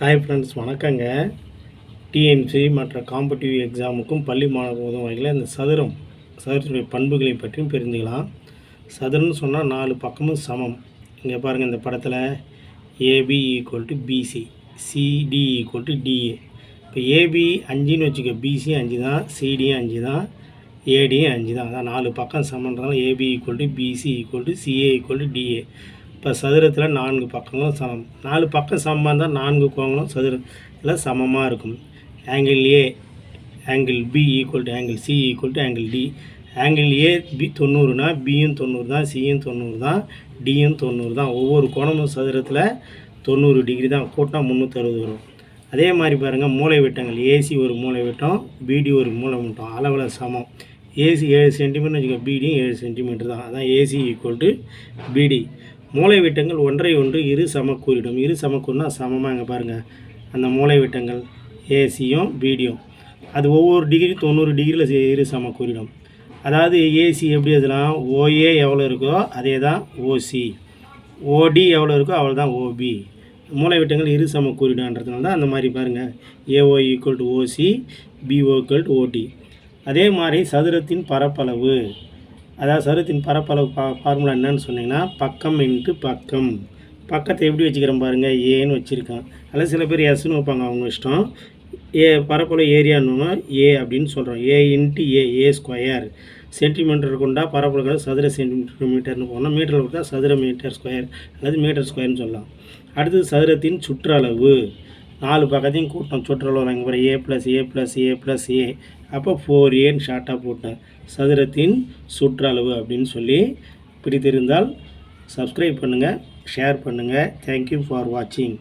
Hi friends வணக்கங்க. TMC மற்ற competitive எக்ஸாமுக்கும் பள்ளி மாணவர் உதவும் வகையில் இந்த சதுரம் சதுரத்துடைய பண்புகளை பற்றியும் தெரிஞ்சுக்கலாம். சதுரம்னு சொன்னால் நாலு பக்கமும் சமம். இங்கே பாருங்கள் இந்த படத்தில் AB equal to BC CD equal to DA இப்போ ஏபி அஞ்சுன்னு வச்சுக்க பிசி அஞ்சு தான் சிடியும் அஞ்சு தான் ஏடியும் அஞ்சு தான் அதான் நாலு பக்கம் சமன்றதால AB equal to BC equal to CA equal to DA இப்போ சதுரத்தில் நான்கு பக்கங்களும் சமம். நாலு பக்கம் சமமாக இருந்தால் நான்கு கோங்களும் சதுரத்தில் சமமாக இருக்கும். Angle A angle B equal to angle C equal to angle D angle A B தொண்ணூறுனா பியும் தொண்ணூறு தான் சியும் தொண்ணூறு தான் டியும் தொண்ணூறு தான். ஒவ்வொரு கோணமும் சதுரத்தில் தொண்ணூறு டிகிரி தான் கூட்டினா முந்நூற்றறுபது வரும். அதே மாதிரி பாருங்கள் மூளை விட்டங்கள். ஏசி ஒரு மூளை விட்டம் பிடி ஒரு மூளை விட்டம். அளவில் சமம். ஏசி ஏழு சென்டிமீட்டர் வச்சுக்கோங்க பிடியும் ஏழு சென்டிமீட்டர் தான். அதான் ஏசி ஈக்குவல் டு பிடி மூளைவிட்டங்கள் ஒன்றை ஒன்று இரு சமக்கூறிடும் இரு சமக்கூறுனா சமமாக இங்கே பாருங்கள் அந்த மூளைவிட்டங்கள் ஏசியும் பிடியும் அது ஒவ்வொரு டிகிரி தொண்ணூறு டிகிரியில் இரு சமக்கூறிடும் அதாவது ஏசி எப்படி அதெல்லாம் ஓஏ எவ்வளோ இருக்கோ அதே தான் ஓசி ஓடி எவ்வளோ இருக்கோ அவ்வளோ தான் ஓபி மூளைவிட்டங்கள் இரு இரு சமக்கூறிடுன்றதுனால தான் அந்த மாதிரி பாருங்கள் AO equal to OC BO equal to OD அதே மாதிரி சதுரத்தின் பரப்பளவு. அதாவது சதுரத்தின் பரப்பளவு பா ஃபார்முலா என்னன்னு சொன்னீங்கன்னா பக்கம் இன்ட்டு பக்கம். பக்கத்தை எப்படி வச்சுக்கிறோம் பாருங்கள் ஏன்னு வச்சுருக்கேன். அதில் சில பேர் எஸ்ன்னு வைப்பாங்க அவங்க இஷ்டம். ஏ பரப்பளவு ஏரியான்னு ஏ அப்படின்னு சொல்கிறோம் A into A A square centimetre கொண்டா பரப்பளவு சதுர சென்டிமீட்டர் மீட்டர்னு போனால் மீட்டரில் கொடுத்தா சதுர மீட்டர் ஸ்கொயர் அல்லது மீட்டர் ஸ்கொயர்னு சொல்லலாம். அடுத்தது சதுரத்தின் சுற்றளவு. நாலு பக்கத்தையும் கூட்டம் சுற்றளவு இங்கே பாரு. A plus A plus A plus A அப்போ ஃபோர் ஏன்னு ஷார்ட்டாக போட்டேன் சதுரத்தின் சுற்றளவு அப்படின்னு சொல்லி பிடித்திருந்தால் சப்ஸ்கிரைப் பண்ணுங்கள் ஷேர் பண்ணுங்கள் தேங்க்யூ ஃபார் வாட்சிங்